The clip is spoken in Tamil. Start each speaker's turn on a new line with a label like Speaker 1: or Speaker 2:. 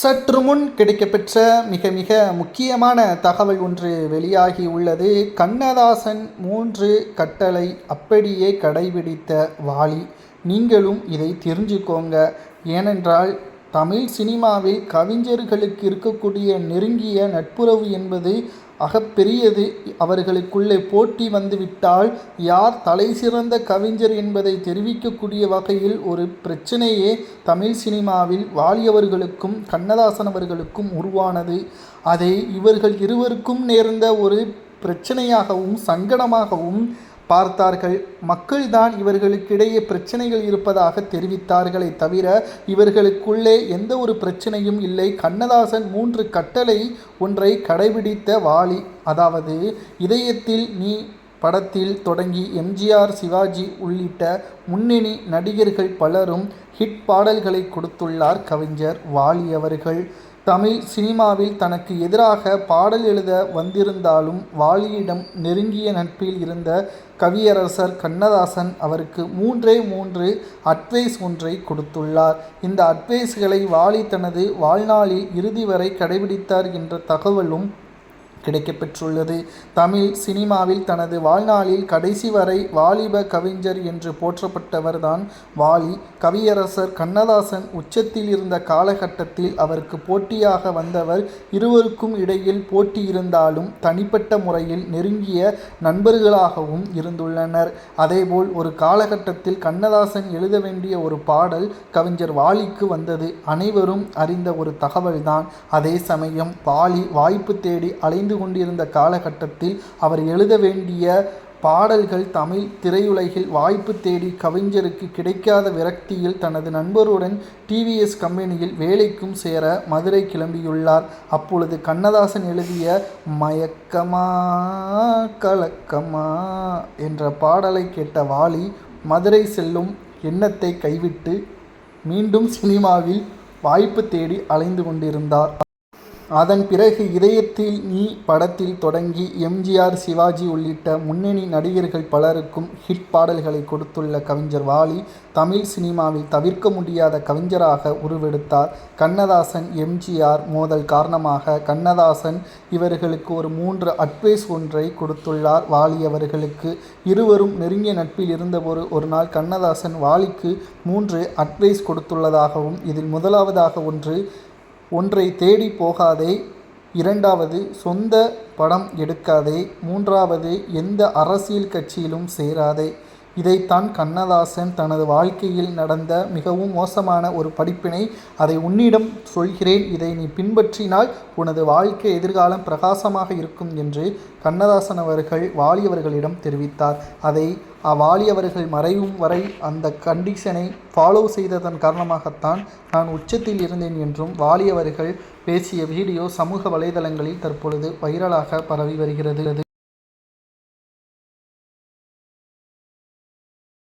Speaker 1: சற்று முன் கிடைக்கப்பெற்ற மிக மிக முக்கியமான தகவல் ஒன்று வெளியாகி உள்ளது. கண்ணதாசன் மூன்று கட்டளை அப்படியே கடைபிடித்த வாலி. நீங்களும் இதை தெரிஞ்சுக்கோங்க. ஏனென்றால் தமிழ் சினிமாவில் கவிஞர்களுக்கு இருக்கக்கூடிய நெருங்கிய நட்புறவு என்பது அகப்பெரியது அவர்களுக்குள்ளே போட்டி வந்துவிட்டால் யார் தலை சிறந்த கவிஞர் என்பதை தெரிவிக்கக்கூடிய வகையில் ஒரு பிரச்சனையே தமிழ் சினிமாவில் வாலியவர்களுக்கும் கண்ணதாசன் அவர்களுக்கும் உருவானது. அதை இவர்கள் இருவருக்கும் நேர்ந்த ஒரு பிரச்சனையாகவும் சங்கடமாகவும் பார்த்தார்கள். மக்கள்தான் இவர்களுக்கிடையே பிரச்சனைகள் இருப்பதாக தெரிவித்தார்களே தவிர இவர்களுக்குள்ளே எந்த ஒரு பிரச்சனையும் இல்லை. கண்ணதாசன் மூன்று கட்டளை ஒன்றை கடைபிடித்த வாலி அதாவது இதயத்தில் நீ படத்தில் தொடங்கி எம்ஜிஆர் சிவாஜி உள்ளிட்ட முன்னணி நடிகர்கள் பலரும் ஹிட் பாடல்களை கொடுத்துள்ளார் கவிஞர் வாலி அவர்கள். தமிழ் சினிமாவில் தனக்கு எதிராக பாடல் எழுத வந்திருந்தாலும் வாலியிடம் நெருங்கிய நட்பில் இருந்த கவியரசர் கண்ணதாசன் அவருக்கு மூன்றே மூன்று அட்வைஸ் ஒன்றை கொடுத்துள்ளார். இந்த அட்வைஸ்களை வாலி தனது வாழ்நாளில் இறுதி வரை கடைபிடித்தார் என்ற தகவலும் கிடைக்கப்பெற்றுள்ளது. தமிழ் சினிமாவில் தனது வாழ்நாளில் கடைசி வரை வாலிப கவிஞர் என்று போற்றப்பட்டவர்தான் வாலி. கவியரசர் கண்ணதாசன் உச்சத்தில் இருந்த காலகட்டத்தில் அவருக்கு போட்டியாக வந்தவர் இருவருக்கும் இடையில் போட்டி இருந்தாலும் தனிப்பட்ட முறையில் நெருங்கிய நண்பர்களாகவும் இருந்துள்ளனர். அதேபோல் ஒரு காலகட்டத்தில் கண்ணதாசன் எழுத வேண்டிய ஒரு பாடல் கவிஞர் வாலிக்கு வந்தது. அனைவரும் அறிந்த ஒரு தகவல்தான். அதே சமயம் வாலி வாய்ப்பு தேடி அலைந்து கொண்டிருந்த காலகட்டத்தில் அவர் எழுத வேண்டிய பாடல்கள் தமிழ் திரையுலகில் வாய்ப்பு தேடி கவிஞருக்கு கிடைக்காத விரக்தியில் தனது நண்பருடன் டிவிஎஸ் கம்பெனியில் வேலைக்கும் சேர மதுரை கிளம்பியுள்ளார். அப்பொழுது கண்ணதாசன் எழுதிய மயக்கமா கலக்கமா என்ற பாடலை கேட்ட வாலி மதுரை செல்லும் எண்ணத்தை கைவிட்டு மீண்டும் சினிமாவில் வாய்ப்பு தேடி அலைந்து கொண்டிருந்தார். அதன் பிறகு இதயத்தில் நீ படத்தில் தொடங்கி எம்ஜிஆர் சிவாஜி உள்ளிட்ட முன்னணி நடிகர்கள் பலருக்கும் ஹிட் பாடல்களை கொடுத்துள்ள கவிஞர் வாலி தமிழ் சினிமாவில் தவிர்க்க முடியாத கவிஞராக உருவெடுத்தார். கண்ணதாசன் எம்ஜிஆர் மோதல் காரணமாக கண்ணதாசன் இவர்களுக்கு ஒரு மூன்று அட்வைஸ் ஒன்றை கொடுத்துள்ளார். வாலி அவர்களுக்கு இருவரும் நெருங்கிய நட்பில் இருந்தபோது ஒரு நாள் கண்ணதாசன் வாலிக்கு மூன்று அட்வைஸ் கொடுத்துள்ளதாகவும் இதில் முதலாவதாக ஒன்று ஒன்றை தேடி போகாதே. இரண்டாவது சொந்த படம் எடுக்காதே. மூன்றாவது எந்த அரசியல் கட்சியிலும் சேராதே. இதைத்தான் கண்ணதாசன் தனது வாழ்க்கையில் நடந்த மிகவும் மோசமான ஒரு படிப்பினை அதை உன்னிடம் சொல்கிறேன். இதை நீ பின்பற்றினால் உனது வாழ்க்கை எதிர்காலம் பிரகாசமாக இருக்கும் என்று கண்ணதாசன் அவர்கள் வாலியவர்களிடம் தெரிவித்தார். அதை அவ்வாலியவர்கள் மறையும் வரை அந்த கண்டிஷனை ஃபாலோ செய்ததன் காரணமாகத்தான் நான் உச்சத்தில் இருந்தேன் என்றும் வாலியவர்கள் பேசிய வீடியோ சமூக வலைதளங்களில் தற்பொழுது வைரலாக பரவி வருகிறது.